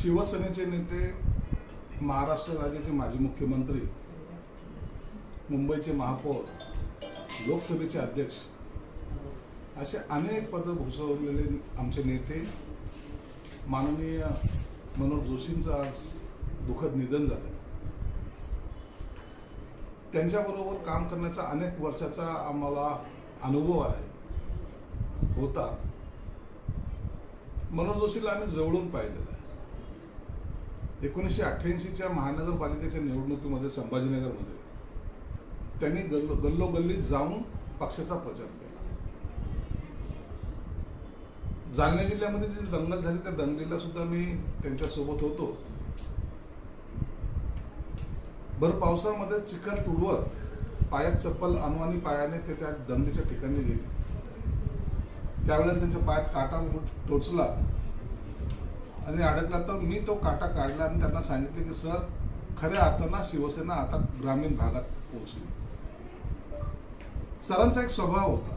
शिवसेनेचे नेते महाराष्ट्र राज्याचे माजी मुख्यमंत्री मुंबईचे महापौर लोकसभेचे अध्यक्ष असे अनेक पदं भूषवलेले आमचे नेते. माननीय मनोज जोशींचं आज दुःखद निधन झालं. त्यांच्याबरोबर काम करण्याचा अनेक वर्षाचा आम्हाला अनुभव आहे होता. मनोज जोशीला आम्ही जवळून पाहिलेलं आहे. एकोणीसशे अठ्ठ्याऐंशीच्या महानगरपालिकेच्या निवडणुकीमध्ये संभाजीनगरमध्ये त्यांनी गल्लो गल्लोगल्लीत जाऊन पक्षाचा प्रचार केला. जालना जिल्ह्यामध्ये जी दंगल झाली त्या दंगलीला सुद्धा मी त्यांच्यासोबत होतो. भर पावसामध्ये चिखल तुडवत पायात चप्पल अनुवानी पायाने ते त्या दंगलीच्या ठिकाणी गेले. त्यावेळेला त्यांच्या पायात काटा टोचला. आणि अडकला तर मी तो काटा काढला आणि त्यांना सांगितले की सर खऱ्या अर्थानं शिवसेना आता ग्रामीण भागात पोहोचली. सरांचा एक स्वभाव होता.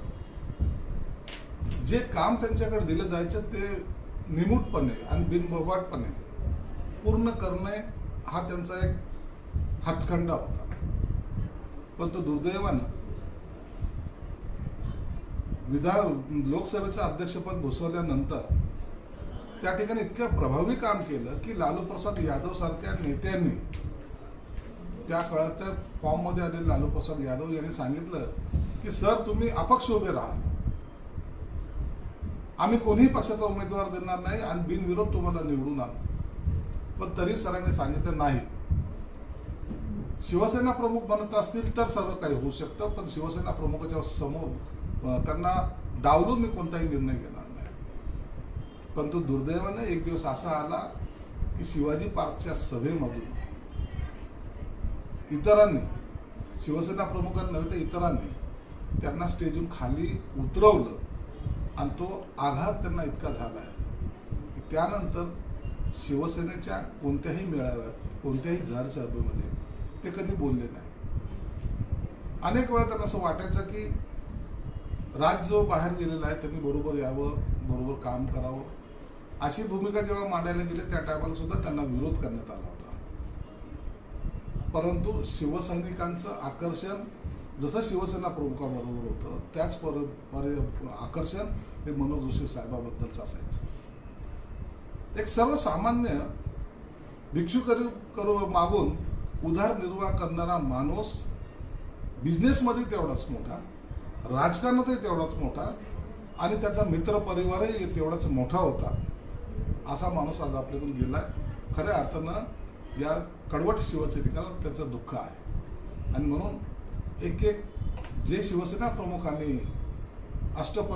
जे काम त्यांच्याकडे दिलं जायचं ते निमूटपणे आणि बिनबोबाटपणे पूर्ण करणे हा त्यांचा एक हातखंडा होता. पण तो दुर्दैवानं विधान लोकसभेचं अध्यक्षपद भूषवल्यानंतर त्या ठिकाणी इतकं प्रभावी काम केलं की लालू प्रसाद यादव सारख्या नेत्यांनी त्या काळाच्या फॉर्ममध्ये आलेले लालू प्रसाद यादव यांनी सांगितलं की सर तुम्ही अपक्ष उभे राहा. आम्ही कोणीही पक्षाचा उमेदवार देणार नाही आणि बिनविरोध तुम्हाला निवडून आणू. पण तरी सरांनी सांगितलं नाही. शिवसेना प्रमुख बनत असतील तर सर्व काही होऊ शकतं पण शिवसेना प्रमुखाच्या समोर त्यांना डावलून मी कोणताही निर्णय घेणार पण तो दुर्दैवाने एक दिवस असा आला की शिवाजी पार्कच्या सभेमधून इतरांनी शिवसेना प्रमुखांनी नव्हे तर इतरांनी त्यांना स्टेजून खाली उतरवलं आणि तो आघात त्यांना इतका झाला आहे की त्यानंतर शिवसेनेच्या कोणत्याही मेळाव्यात कोणत्याही जाहीर सभेमध्ये ते कधी बोलले नाही. अनेक वेळा त्यांना असं वाटायचं की राज जो बाहेर गेलेला आहे त्यांनी बरोबर यावं बरोबर काम करावं. अशी भूमिका जेव्हा मांडायला गेले त्या टायमाला सुद्धा त्यांना विरोध करण्यात आला होता. परंतु शिवसैनिकांचं आकर्षण जसं शिवसेना प्रमुखाबरोबर होतं त्याच पर, पर आकर्षण हे मनोज जोशी साहेबाबद्दलच असायचं. एक सर्वसामान्य भिक्षू करू करू मागून उदारनिर्वाह करणारा माणूस बिझनेसमध्ये तेवढाच मोठा राजकारणातही तेवढाच मोठा आणि त्याचा मित्र परिवारही तेवढाच मोठा होता. असा माणूस आज आपल्यातून गेला खऱ्या अर्थानं या कडवट शिवसैनिकाला त्याचं दुःख आहे. आणि म्हणून एक एक जे शिवसेना प्रमुखांनी अष्टप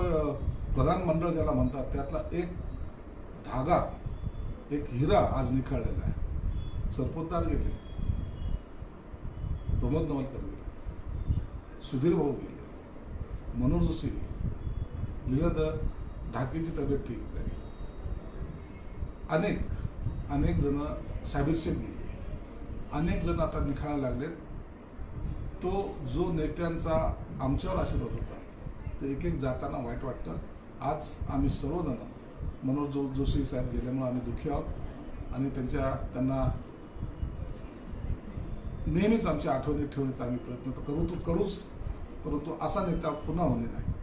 प्रधानमंडळ ज्याला म्हणतात त्यातला एक धागा एक हिरा आज निखळलेला आहे. सरपोतदार गेले. प्रमोद नवलकर गेले. सुधीर भाऊ गेले. मनोज जोशी लीलाधर ढाकेची तब्येत ठीक अनेक अनेक जण शाबीर गेले अनेक जण आता निखळायला लागलेत. तो जो नेत्यांचा आमच्यावर आशीर्वाद होता ते एक एक जाताना वाईट वाटतं. आज आम्ही सर्वजण मनोज जो जोशी साहेब गेल्यामुळे आम्ही दुःखी आहोत आणि त्यांच्या त्यांना नेहमीच आमच्या आठवणीत ठेवण्याचा आम्ही प्रयत्न तर करू तो करूच परंतु असा नेता पुन्हा होणे नाही.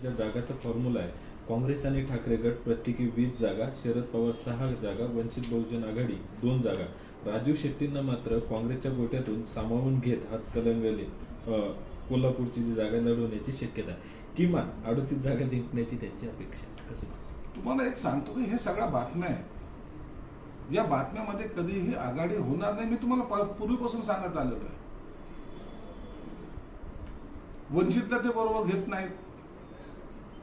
ज्या जागाचा फॉर्म्युला आहे काँग्रेस आणि ठाकरे गट प्रत्येकी वीस जागा शरद पवार सहा जागा वंचित बहुजन आघाडी दोन जागा. राजू शेट्टींना मात्र काँग्रेसच्या गोट्यातून सामावून घेत हात कलंगले कोल्हापूरची जी जागा लढवण्याची शक्यता किमान अडतीस जागा जिंकण्याची त्यांची अपेक्षा कसं? तुम्हाला एक सांगतो की हे सगळ्या बातम्या आहे या बातम्यामध्ये कधीही आघाडी होणार नाही. मी तुम्हाला पूर्वीपासून सांगत आलेलो आहे. वंचितला ते बरोबर घेत नाहीत.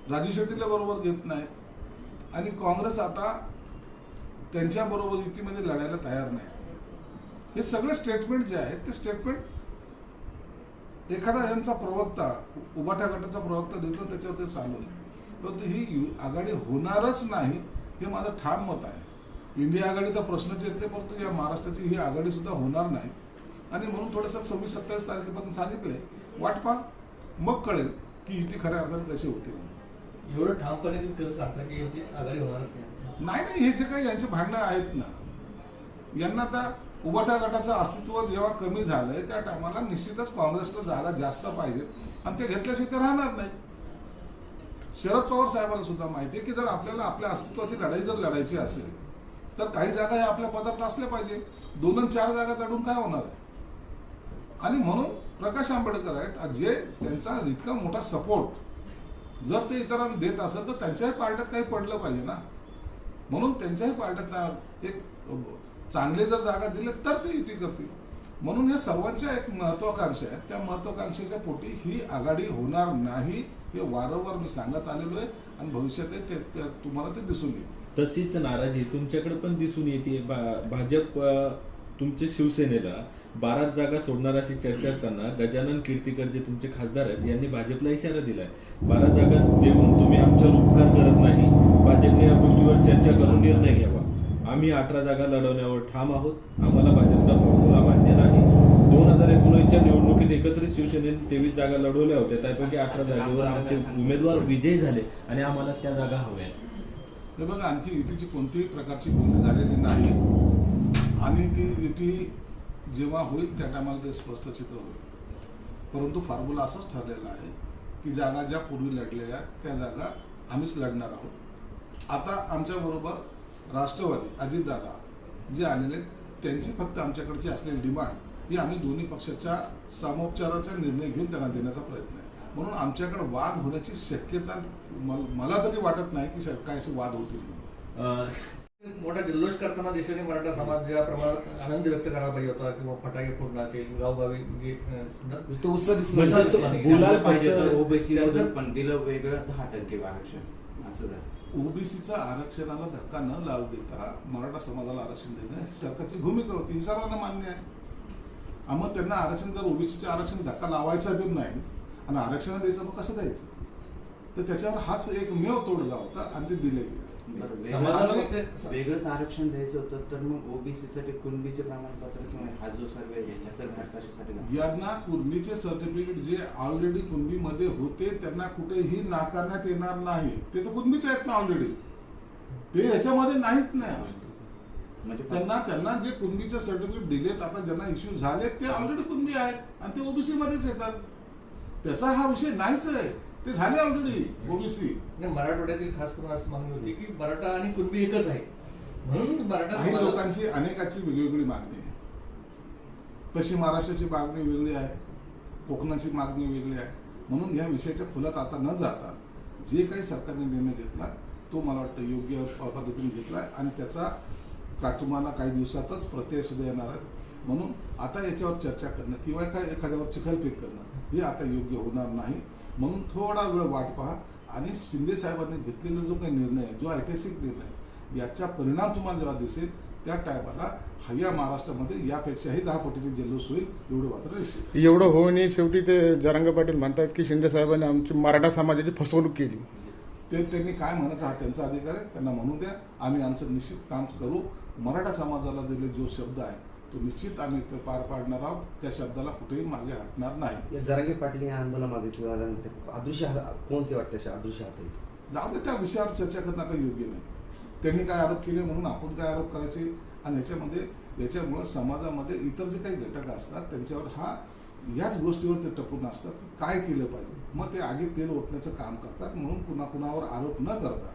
राजू शेट्टीला बरोबर घेत नाहीत आणि काँग्रेस आता त्यांच्याबरोबर युतीमध्ये लढायला तयार नाही. हे सगळे स्टेटमेंट जे आहेत ते स्टेटमेंट एखादा यांचा प्रवक्ता उभाठा उबाठा गटाचा प्रवक्ता देतो त्याच्यावर ते चालू आहे. परंतु ही यु- आघाडी होणारच नाही हे माझं ठाम मत आहे. इंडिया आघाडीचा प्रश्नच येते परंतु या महाराष्ट्राची ही आघाडी सुद्धा होणार नाही. आणि म्हणून थोडंसं सव्वीस सत्तावीस तारखेपर्यंत सांगितलंय वाट पहा. मग कळेल की युती खऱ्या अर्थाने कशी होते. एवढं ठामपणे तुम्ही कसं सांगता की याची आघाडी होणारच नाही. नाही नाही हे जे काही यांचे भांडणं आहेत ना यांना आता उभाटा गटाचं अस्तित्व जेव्हा कमी झालंय त्या टायमाला निश्चितच काँग्रेसला जागा जास्त पाहिजे आणि ते घेतल्याशिवाय ते राहणार नाही. शरद पवार साहेबांना सुद्धा माहिती आहे की जर आपल्याला आपल्या अस्तित्वाची लढाई जर लढायची असेल तर काही जागा ह्या आपल्या पदार्थ असल्या पाहिजे. दोन चार जागा लढून काय होणार? आहे आणि म्हणून प्रकाश आंबेडकर आहेत जे त्यांचा इतका मोठा सपोर्ट जर ते इतरांना देत असेल तर त्यांच्याही पार्ट्यात काही पडलं पाहिजे ना. म्हणून त्यांच्याही पार्ट्याचा एक चांगले जर जागा दिले तर ते युती करतील. म्हणून या सर्वांच्या एक महत्वाकांक्षा आहेत. त्या महत्वाकांक्षेच्या पोटी ही आघाडी होणार नाही हे वारंवार मी सांगत आलेलो आहे आणि भविष्यात ते तुम्हाला ते दिसून येईल. तशीच नाराजी तुमच्याकडे पण दिसून येते. भाजप तुमच्या शिवसेनेला बाराच जागा सोडणार अशी चर्चा असताना गजानन कीर्तीकर जे तुमचे खासदार आहेत यांनी भाजपला इशारा दिलाय. बारा जागा देऊन तुम्ही आमच्यावर उपकार करत नाही. भाजपने या गोष्टीवर चर्चा करून निर्णय घ्यावा. आम्ही अठरा जागा लढवण्यावर ठाम आहोत. आम्हाला भाजपचा फॉर्म्युला मान्य नाही. दोन हजार एकोणीसच्या निवडणुकीत एकत्रित शिवसेनेने तेवीस जागा लढवल्या होत्या. त्यापैकी अठरा जागेवर आमचे उमेदवार विजयी झाले आणि आम्हाला त्या जागा हव्या आहेत. हे बघा आणखी युतीची कोणतीही प्रकारची बोलणी झालेली नाही. आणि ती युती जेव्हा होईल त्या टायमाला ते स्पष्ट चित्र होईल. परंतु फॉर्म्युला असंच ठरलेलं आहे की जागा ज्या पूर्वी लढलेल्या त्या जागा आम्हीच लढणार आहोत. आता आमच्याबरोबर राष्ट्रवादी अजितदादा जे आलेले आहेत, त्यांची फक्त आमच्याकडची असलेली डिमांड ही आम्ही दोन्ही पक्षाच्या सामोपचाराचा निर्णय घेऊन त्यांना देण्याचा प्रयत्न आहे. म्हणून आमच्याकडे वाद होण्याची शक्यता मला तरी वाटत नाही की काय असे वाद होतील म्हणून. मोठा जल्लोष करताना दिसल्याने मराठा समाज ज्या प्रमाणात आनंद व्यक्त करायला पाहिजे होता किंवा फटाके फोडणं असेल गावगावी म्हणजे तो म्हणजे त्यांना गुलाल पाहिजे ओबीसी पण दिलं वेगळं दहा टक्के आरक्षण. असं झालं. ओबीसीचा आरक्षणाला धक्का न लावू देता मराठा समाजाला आरक्षण देणं ही सरकारची भूमिका होती. ही सर्वांना मान्य आहे. मग त्यांना आरक्षण जर ओबीसीचे आरक्षण धक्का लावायचा बी नाही आणि आरक्षण द्यायचं मग कसं द्यायचं? तर त्याच्यावर हाच एक मेव तोडगा होता आणि ते दिले गेले. वेगळंच आरक्षण द्यायचं होतं तर मग ओबीसी साठी कुणबीचे प्रमाणपत्र किंवा हा जो सर्वे कशासाठी? यांना कुर्मीचे सर्टिफिकेट जे ऑलरेडी कुणबीमध्ये होते त्यांना कुठेही नाकारण्यात येणार नाही. ते तर कुणबीचे आहेत ना ऑलरेडी ते ह्याच्यामध्ये नाहीत नाही म्हणजे त्यांना त्यांना जे कुणबीचे सर्टिफिकेट दिलेत आता ज्यांना इश्यू झालेत ते ऑलरेडी कुणबी आहेत आणि ते ओबीसी मध्येच येतात. त्याचा हा विषय नाहीच आहे. ते झाले ऑलरेडी ओबीसी. मराठवाड्यातील खास करून असं मागणी होती की मराठा आणि कुणबी एकच आहे. म्हणून मराठा लोकांची अनेकाची वेगवेगळी मागणी आहे. पश्चिम महाराष्ट्राची मागणी वेगळी आहे. कोकणाची मागणी वेगळी आहे. म्हणून या विषयाच्या खुलात आता न जाता जे काही सरकारने निर्णय घेतला तो मला वाटतं योग्य पद्धतीने घेतला आहे आणि त्याचा का तुम्हाला काही दिवसातच प्रत्यय सुद्धा येणार आहे. म्हणून आता याच्यावर चर्चा करणं किंवा काय एखाद्यावर चिखलफेक करणं हे आता योग्य होणार नाही. म्हणून थोडा वेळ वाट पहा आणि शिंदे साहेबांनी घेतलेला जो काही निर्णय आहे जो ऐतिहासिक निर्णय आहे, याचा परिणाम तुम्हाला जेव्हा दिसेल त्या टायमाला या महाराष्ट्रामध्ये यापेक्षाही दहा पटीने जल्लोष होईल एवढं मात्र निश्चित एवढं होऊन शेवटी ते जरांग पाटील म्हणतात की शिंदे साहेबांनी आमची मराठा समाजाची फसवणूक केली. ते त्यांनी काय म्हणायचं हा त्यांचा अधिकार आहे त्यांना म्हणू द्या. आम्ही आमचं निश्चित काम करू. मराठा समाजाला दिलेले जो शब्द आहे तो निश्चित आम्ही ते पार पाडणार आहोत. त्या शब्दाला कुठेही मागे हटणार नाही. या जरांगे पाटील या आंदोलनामागे किंवा ते अदृश्य कोणते वाटते अदृश्य हात आहेत जाऊ दे त्या विषयावर चर्चा करणं आता योग्य नाही. त्यांनी काय आरोप केले म्हणून आपण काय आरोप करायचे? आणि याच्यामध्ये याच्यामुळं समाजामध्ये इतर जे काही घटक असतात त्यांच्यावर हा याच गोष्टीवर ते टपून असतात की काय केलं पाहिजे. मग ते आगीत तेल ओतण्याचं काम करतात. म्हणून कुणा कुणावर आरोप न करता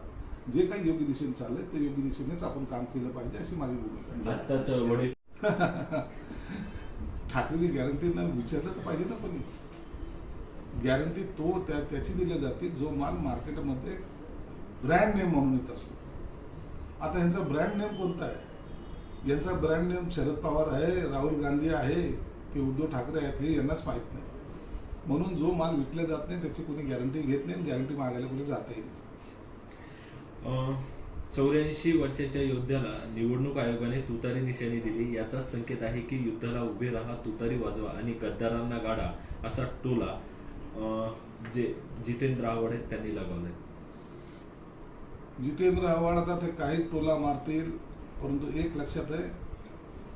जे काही योग्य दिशेने चाललंय ते योग्य दिशेनेच आपण काम केलं पाहिजे अशी माझी भूमिका आहे. आत्ताच वडील ठाकरेची गॅरंटी ना विचारलं तर पाहिजे ना कोणी. गॅरंटी तो त्या त्याची दिली जाते जो माल मार्केटमध्ये ब्रँड नेम म्हणून येत असतो. आता यांचा ब्रँड नेम कोणता आहे? यांचा ब्रँड नेम शरद पवार आहे राहुल गांधी आहे की उद्धव ठाकरे आहेत हे यांनाच माहीत नाही. म्हणून जो माल विकला जात नाही त्याची कोणी गॅरंटी घेत नाही गॅरंटी मागायला कोणी जातही नाही. चौऱ्याऐंशी वर्षाच्या योद्ध्याला निवडणूक आयोगाने तुतारी निशाणी दिली. याचाच संकेत आहे की युद्धाला उभे राहा तुतारी वाजवा आणि गद्दारांना गाडा असा टोला जे जितेंद्र आव्हाड आहेत त्यांनी लगावलाय. जितेंद्र आव्हाड आता ते काही टोला मारतील परंतु एक लक्षात आहे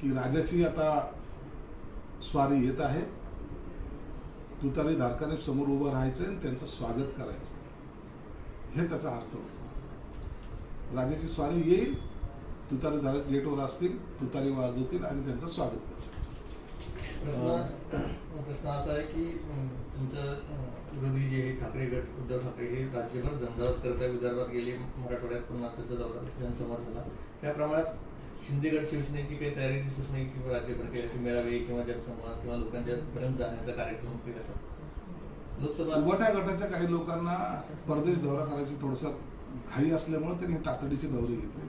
की राजाची आता स्वारी येत आहे. तुतारी धारकाने समोर उभं राहायचं आणि त्यांचं स्वागत करायचं हे त्याचा अर्थ होतो. राजाची स्वारी येईल तुतारी गेटवर असतील तुतारी वाजवतील आणि त्यांचं स्वागत करतील. प्रश्न प्रश्न असा आहे की तुमचं विरोधी जे आहे ठाकरे गट उद्धव ठाकरे हे राज्यभर झंझावत करत आहे विदर्भात गेले मराठवाड्यात पुन्हा त्याचा दौरा जनसंवाद झाला. त्या प्रमाणात शिंदे गट शिवसेनेची काही तयारी दिसत नाही किंवा राज्यभर काही असे मेळावे किंवा जनसंवाद किंवा लोकांच्या पर्यंत जाण्याचा कार्यक्रम ते कसा लोकसभा उभट्या गटाच्या काही लोकांना परदेश दौरा करायची थोडंसं घाई असल्यामुळे त्यांनी तातडीचे दौरे घेतले.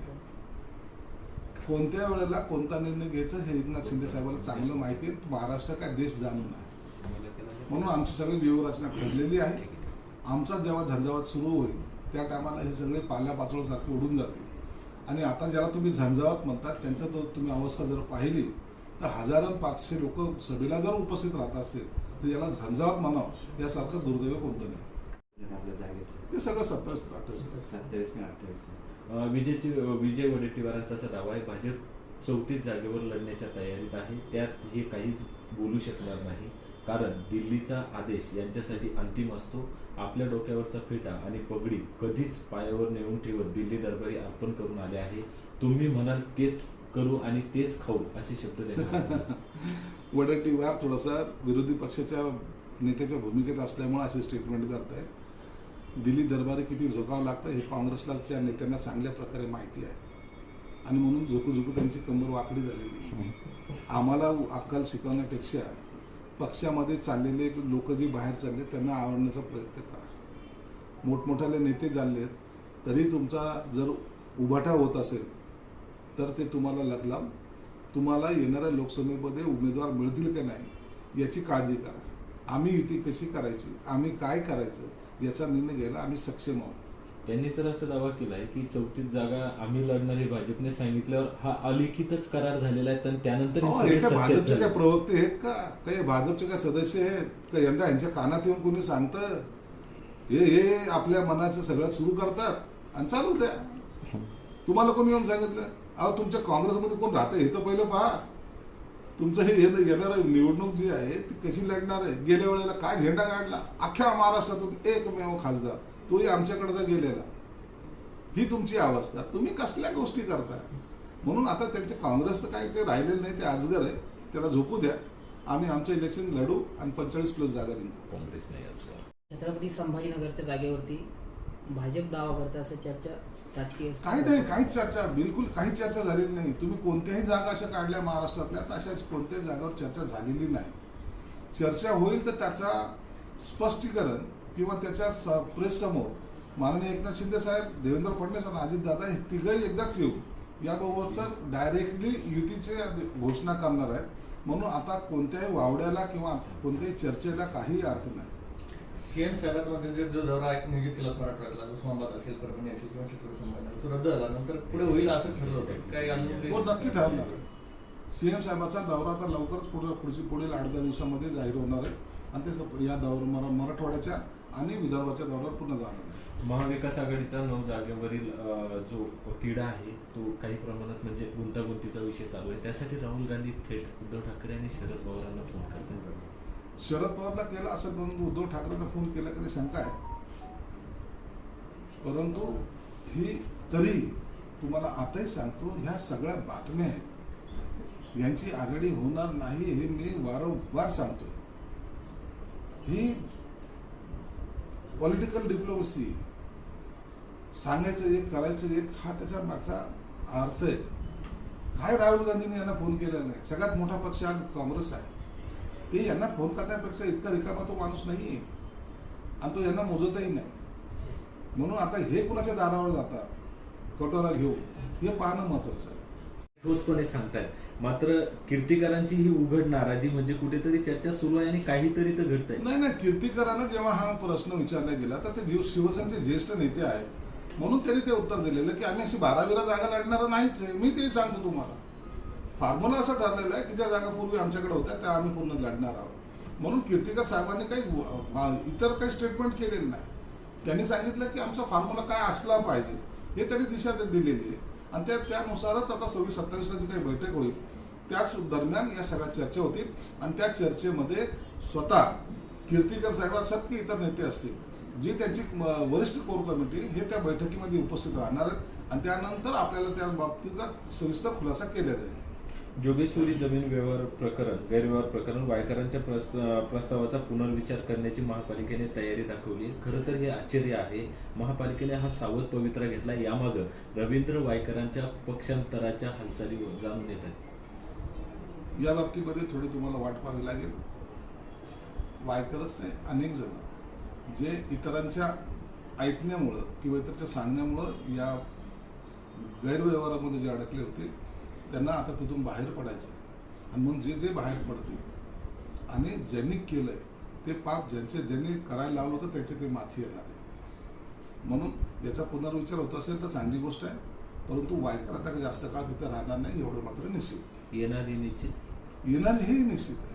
कोणत्या वेळेला कोणता निर्णय घ्यायचा हे एकनाथ शिंदे साहेबांना चांगलं माहिती आहे. महाराष्ट्र काय देश जाणून आहे. म्हणून आमची सगळी व्यूहरचना घडलेली आहे. आमचा जेव्हा झंझावात सुरू होईल त्या टायमाला हे सगळे पाल्या पाचोळसारखे उडून जातील. आणि आता ज्याला तुम्ही झंझावात म्हणतात त्यांचा तो तुम्ही अवस्था जर पाहिली तर हजारो पाचशे लोक सभेला जर उपस्थित राहत असेल तर याला झंझावात म्हणावं. यासारखं दुर्दैव कोणतं नाही. आपल्या जागेचं. ते सगळं सत्तावीस अठ्ठावीस सत्तावीस किंवा अठ्ठावीस अ, विजयची विजय वडेट्टीवारांचा असा दावा आहे भाजप चौतीस जागेवर लढण्याच्या तयारीत आहे. त्यात हे काहीच बोलू शकणार नाही. कारण दिल्लीचा आदेश यांच्यासाठी अंतिम असतो. आपल्या डोक्यावरचा फेटा आणि पगडी कधीच पायावर नेऊन ठेवत दिल्ली दरबारी अर्पण करून आले आहे. तुम्ही म्हणाल तेच करू आणि तेच खाऊ असे शब्द त्यांनी वापरले. वडट्टीवार थोडासा विरोधी पक्षाच्या नेत्याच्या भूमिकेत असल्यामुळे असे स्टेटमेंट करत आहे दिल्ली दरबारी किती झोकावं लागतं हे काँग्रेसच्या नेत्यांना चांगल्या प्रकारे माहिती आहे. आणि म्हणून झुकू झुकू त्यांची कंबर वाकडी झालेली आम्हाला अक्कल शिकवण्यापेक्षा पक्षामध्ये चाललेले लोक जे बाहेर चालले त्यांना आवडण्याचा प्रयत्न करा. मोठमोठ्याले नेते चालले तरी तुमचा जर उभाटा होत असेल तर ते तुम्हाला लागला तुम्हाला येणाऱ्या लोकसभेमध्ये उमेदवार मिळतील का नाही याची काळजी करा. आम्ही युती कशी करायची आम्ही काय करायचं याचा निर्णय घ्यायला आम्ही सक्षम आहोत. त्यांनी तर असा दावा केलाय की चौतीस जागा आम्ही लढणारे भाजपने सांगितल्यावर हा अलिखितच करार झालेला आहे तर त्यानंतर हे अहो, हे काय भाजपचे. काय प्रवक्ते आहेत का? काही भाजपचे काय सदस्य आहेत? का यंदा यांच्या कानात येऊन कोणी सांगतं? हे हे आपल्या मनाचं सगळं सुरू करतात आणि चालू द्या. तुम्हाला कोणी येऊन सांगितलं? अहो तुमच्या काँग्रेसमध्ये कोण राहतं हे तर पहिलं पहा. तुमचं हे येणं- येणारं निवडणूक जी आहे ती कशी लढणार आहे? गेल्या वेळेला काय झेंडा काढला अख्ख्या महाराष्ट्रातून एकमेव खासदार. तोही आमच्याकडचा गेलेला. ही तुमची अवस्था. तुम्ही कसल्या गोष्टी करताय? म्हणून आता त्यांचे काँग्रेस तर काय ते राहिलेलं नाही ते आजगर आहे. त्याला झोपू द्या. आम्ही आमचं इलेक्शन लढू आणि पंचेचाळीस प्लस जागा जिंकू. काँग्रेस नाही. छत्रपती संभाजीनगरच्या जागेवरती भाजप दावा करते असं चर्चा राजकीय काही नाही काहीच चर्चा बिलकुल काही चर्चा झालेली नाही. तुम्ही कोणत्याही जागा अशा काढल्या महाराष्ट्रातल्या तर अशाच कोणत्याही जागावर चर्चा झालेली नाही. चर्चा होईल तर त्याचा स्पष्टीकरण किंवा त्याच्या स प्रेस समोर माननीय एकनाथ शिंदे साहेब देवेंद्र फडणवीस आणि अजितदादा हे तिघही एकदाच येऊ. याबाबतचं डायरेक्टली युतीचे घोषणा करणार आहे म्हणून आता कोणत्याही वावड्याला किंवा कोणत्याही चर्चेला काही अर्थ नाही. सीएम साहेबांचा मध्ये जो दौरा नियोजित केला होता मराठवाड्यातला उस्मानाबाद असेल परभणी असेल किंवा छत्रपती संभाजीनगर तो रद्द झाला नंतर पुढे होईल असं ठरलं होतं. काही- हो नक्की ठरणार सीएम साहेबाचा दौरा आता लवकरच पुढे पुढची पुढील आठ दहा दिवसामध्ये जाहीर होणार आहे. आणि ते या दौर मरा- मराठवाड्याच्या आणि विदर्भाच्या दौऱ्यावर पुन्हा जाणार आहे. महाविकास आघाडीचा नऊ जागेवरील जो तिढा आहे तो काही प्रमाणात म्हणजे गुंतागुंतीचा विषय चालू आहे. त्यासाठी राहुल गांधी थेट उद्धव ठाकरे आणि शरद पवारांना फोन करतात शरद पवारला केला असं परंतु उद्धव ठाकरेंना फोन केला की शंका आहे. परंतु ही तरी तुम्हाला आताही सांगतो ह्या सगळ्या बातम्या आहेत. यांची आघाडी होणार नाही हे मी वारंवार सांगतोय. ही पॉलिटिकल डिप्लोमसी सांगायचं एक करायचं एक हा त्याच्या मागचा अर्थ आहे. काय राहुल गांधींनी यांना फोन केला नाही सगळ्यात मोठा पक्ष आज काँग्रेस आहे. ते यांना फोन करण्यापेक्षा इतका रिकामा तो माणूस नाही आहे आणि तो यांना मोजतही नाही. म्हणून आता हे कुणाच्या दारावर जातात? कटोरा घेऊन. हे पाहणं महत्वाचं आहे. ठोसपणे सांगतायत. मात्र कीर्तिकरांची ही उघड नाराजी म्हणजे कुठेतरी चर्चा सुरू आहे आणि काहीतरी तर घडतंय. नाही नाही कीर्तिकरांना जेव्हा हा प्रश्न विचारला गेला तर ते जीव शिवसेनेचे ज्येष्ठ नेते आहेत. म्हणून त्यांनी ते उत्तर दिलेलं की आम्ही अशी बारावीला जागा लढणार नाहीच आहे. मी ते सांगतो तुम्हाला. फॉर्म्युला असं ठरलेलं आहे की ज्या जागा पूर्वी आमच्याकडे होत्या त्या आम्ही पूर्ण लढणार आहोत. म्हणून कीर्तिकर साहेबांनी काही इतर काही स्टेटमेंट केलेलं नाही. त्यांनी सांगितलं की आमचा फॉर्म्युला काय असला पाहिजे हे त्यांनी दिशा दिलेली आहे. आणि त्या त्यानुसारच आता सव्वीस सत्तावीसला जी काही बैठक होईल त्याच दरम्यान या सगळ्या चर्चा होतील. आणि त्या चर्चेमध्ये स्वतः कीर्तिकर साहेबांसारखे की इतर नेते असतील जी त्यांची वरिष्ठ कोर कमिटी हे त्या बैठकीमध्ये उपस्थित राहणार आहेत. आणि त्यानंतर आपल्याला त्या बाबतीचा सविस्तर खुलासा केला जाईल जोगेश्वरी जमीन व्यवहार प्रकरण गैरव्यवहार प्रकरण वायकरांच्या प्रस्त- प्रस्तावाचा पुनर्विचार करण्याची महापालिकेने तयारी दाखवली. खरं तर हे आश्चर्य आहे. महापालिकेने हा सावध पवित्रा घेतला. यामागं रवींद्र वायकरांच्या पक्षांतराच्या हालचाली जाणून येत आहेत या बाबतीमध्ये थोडी तुम्हाला वाट पाहावी लागेल. वायकरच नाही अनेक जण. जे इतरांच्या ऐकण्यामुळं किंवा इतरच्या सांगण्यामुळं या गैरव्यवहारामध्ये जे अडकले होते त्यांना आता तिथून बाहेर पडायचं आहे. आणि म्हणून जे जे बाहेर पडतील आणि ज्यांनी केलंय ते पाप ज्यांचे ज्यांनी करायला लावलं होतं त्याचे ते माथी येणार आहे म्हणून याचा पुनर्विचार होत असेल तर चांगली गोष्ट आहे परंतु वायकर आता जास्त काळ तिथे राहणार नाही एवढं मात्र निश्चित. येणारी निश्चित. येणार हे निश्चित आहे.